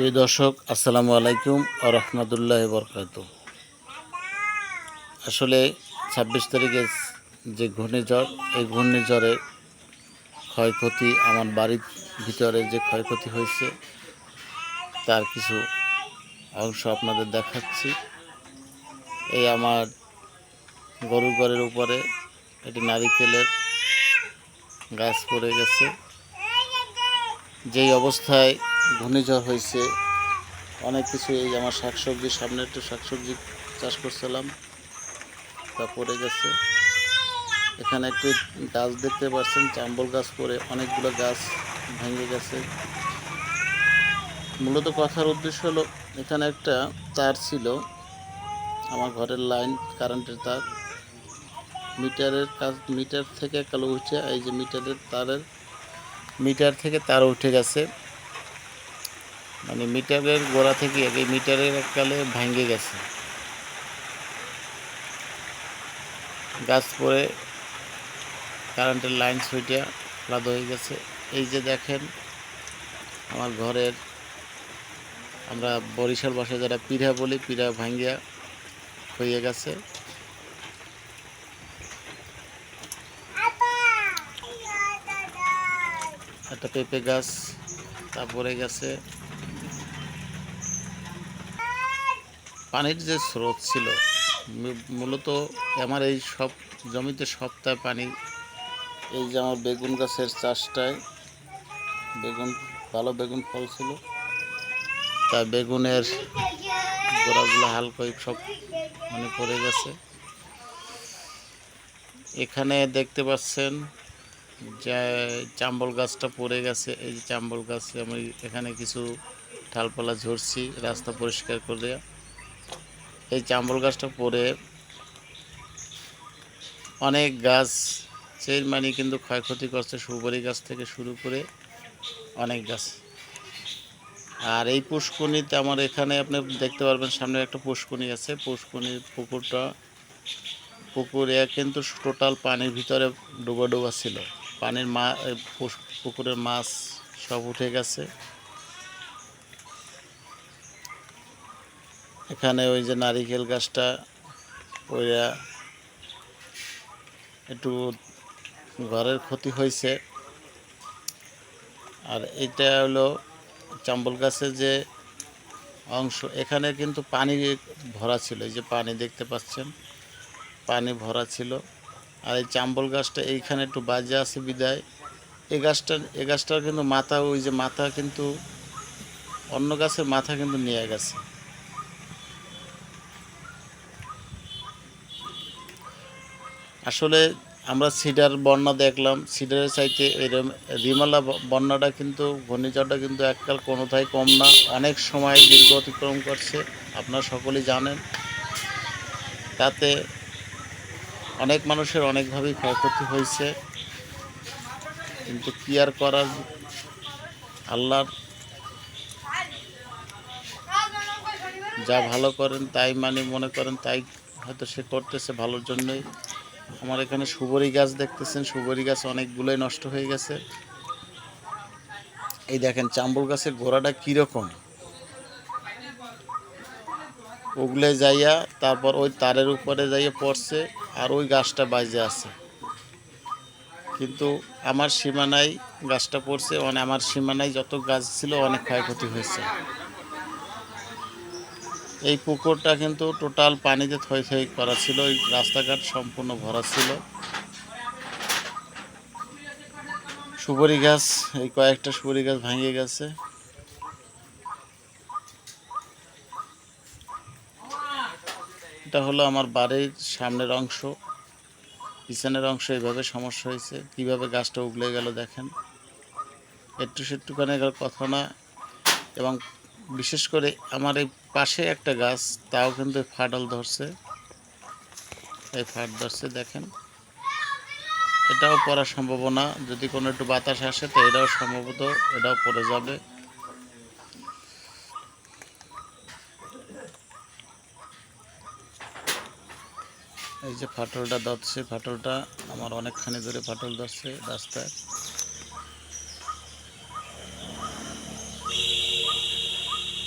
প্রিয় দর্শক, আসসালামু আলাইকুম রহমতুল্লাহ বরকাত আসলে ছাব্বিশ তারিখে যে ঘূর্ণিঝড়, এই ঘূর্ণিঝড়ে ক্ষয়ক্ষতি আমার বাড়ির ভিতরে যে ক্ষয়ক্ষতি হয়েছে, তার কিছু অংশ আপনাদের দেখাচ্ছি। এই আমার গরু ঘরের উপরে একটি নারিকেলের গাছ পড়ে গেছে। যেই অবস্থায় ঘূর্ণিঝড় হয়েছে। অনেক কিছু এই আমার শাকসবজি সামনে একটু শাকসবজি চাষ করছিলাম, তা পড়ে গেছে। এখানে একটি গাছ দেখতে পাচ্ছেন, চাম্বল গাছ পড়ে, অনেকগুলো গাছ ভেঙে গেছে। মূলত কথার উদ্দেশ্য হলো, এখানে একটা তার ছিল, আমার ঘরের লাইন, কারেন্টের তার। মিটারের কাজ, মিটার থেকে কালো উঠে, এই যে মিটারের তারের, মিটার থেকে তার উঠে গেছে। মানে মিটারের গোড়া থেকে এই মিটারের এককালে ভাঙ্গে গেছে। গাছ পরে কারেন্টের লাইন সুইটা আলাদা হয়ে গেছে। এই যে দেখেন, আমার ঘরের আমরা বরিশাল ভাষায় যারা পিঠা বলি, পিঠা ভাঙ্গিয়া হয়ে গেছে। একটা পেঁপে গাছ, তারপরে গেছে পানির যে স্রোত ছিল মূলত আমার এই সব জমিতে সপ্তাহে পানি, এই যে আমার বেগুন গাছের চাষটায় বেগুন, ভালো বেগুন ফল ছিল। তা বেগুনের গোড়াগুলো হালকাই সব মানে পড়ে গেছে। এখানে দেখতে পাচ্ছেন যে চাম্বল গাছটা পড়ে গেছে। এই যে চাম্বল গাছ আমি এখানে কিছু ঠালপালা ঝরছি, রাস্তা পরিষ্কার করে। এই চাম্বল গাছটা পড়ে অনেক গাছ সেই মানে কিন্তু ক্ষয়ক্ষতি করছে সুপারি গাছ থেকে শুরু করে অনেক গাছ। আর এই পুষ্কনিতে আমার এখানে আপনি দেখতে পারবেন সামনে একটা পুষ্কনি আছে। পুষ্কনির পুকুরটা, পুকুরে কিন্তু টোটাল পানির ভিতরে ডুবা ডুবা ছিল। পানির মা পুকুরের মাছ সব উঠে গেছে। এখানে ওই যে নারিকেল গাছটা ওইরা একটু ঘরের ক্ষতি হয়েছে আর এটা হলো চাম্বল গাছের যে অংশ, এখানে কিন্তু পানি ভরা ছিল, এই যে পানি দেখতে পাচ্ছেন, পানি ভরা ছিল। আর এই চাম্বল গাছটা এইখানে একটু বাজে আছে বিদায়। এই গাছটা, এ গাছটার কিন্তু মাথা, ওই যে মাথা কিন্তু অন্য গাছের মাথা কিন্তু নিয়ে গেছে। আসলে আমরা সিডার বন্যা দেখলাম। সিডারের চাইতে এরম রিমালা বন্যাটা কিন্তু, ঘূর্ণিঝড়টা কিন্তু এককাল কোনোটাই কম না। অনেক সময় দীর্ঘ অতিক্রম করছে, আপনারা সকলেই জানেন। তাতে অনেক মানুষের অনেকভাবেই ক্ষয়ক্ষতি হয়েছে। কিন্তু কি আর করার আল্লাহর যা ভালো করেন, তাই মানে মনে করেন, তাই হয়তো সে করতেছে ভালোর জন্যই। আমার এখানে সুবরি গাছ দেখতেছেন সুবরি গাছ অনেকগুলোই নষ্ট হয়ে গেছে। এই দেখেন, চাম্বল গাছের গোড়াটা কীরকম? ওগুলো যাইয়া তারপর ওই তারের উপরে যাইয়া পড়ছে আর ওই গাছটা বাজে আছে। কিন্তু আমার সীমানায় গাছটা পড়ছে মানে আমার সীমানায় যত গাছ ছিল অনেক ক্ষয়ক্ষতি হয়েছে। এই পুকুরটা কিন্তু টোটাল পানিতে থই থই করা ছিল, এই রাস্তাঘাট সম্পূর্ণ ভরা ছিল। সুপারি গাছ, এই কয়েকটা সুপারি গাছ ভেঙে গেছে। এটা হলো আমার বাড়ির সামনের অংশ। পিছনের অংশ এইভাবে সমস্যা হয়েছে। কীভাবে গাছটা উগলে গেল দেখেন। একটু সেটুখানি কথা না, এবং বিশেষ করে আমার এই পাশে একটা গাছ, তাও কিন্তু ফাটল ধরছে। এই ফাট ধরছে, দেখেন। এটাও পড়ার সম্ভাবনা, যদি কোনো একটু বাতাস আসে, তো এটাও সম্ভবত এটাও পড়ে যাবে। এই যে ফাটলটা ধরছে, ফাটলটা আমার অনেকখানি ধরে ফাটল ধরছে রাস্তায়।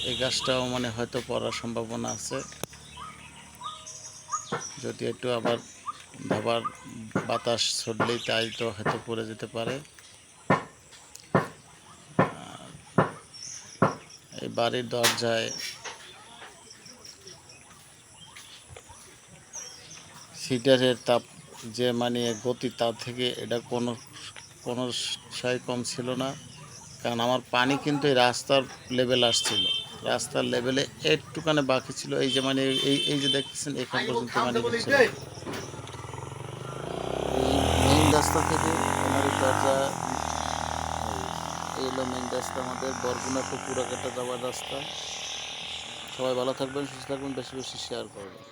এই গাছটাও মানে হয়তো পড়ার সম্ভাবনা আছে। যদি একটু আবার ধবার বাতাস ছড়লেই তাই তো হয়তো পড়ে যেতে পারে। এই বাড়ির দরজায় সিটারের তাপ যে মানে গতি তার থেকে এটা কোনো কোনো সাই কম ছিল না। কারণ আমার পানি কিন্তু এই রাস্তার লেভেল আসছিল। রাস্তার লেভেলে একটুখানে বাকি ছিল। এই যে মানে এই এই যে দেখতেছেন এখান পর্যন্ত মানে এই মেইন রাস্তা থেকে এই দরজা এলো এই হলো মেইন রাস্তা আমাদের বরগুনা টু পুরাকাটা যাওয়ার রাস্তা। সবাই ভালো থাকবেন সুস্থ থাকবেন বেশি বেশি শেয়ার করবেন।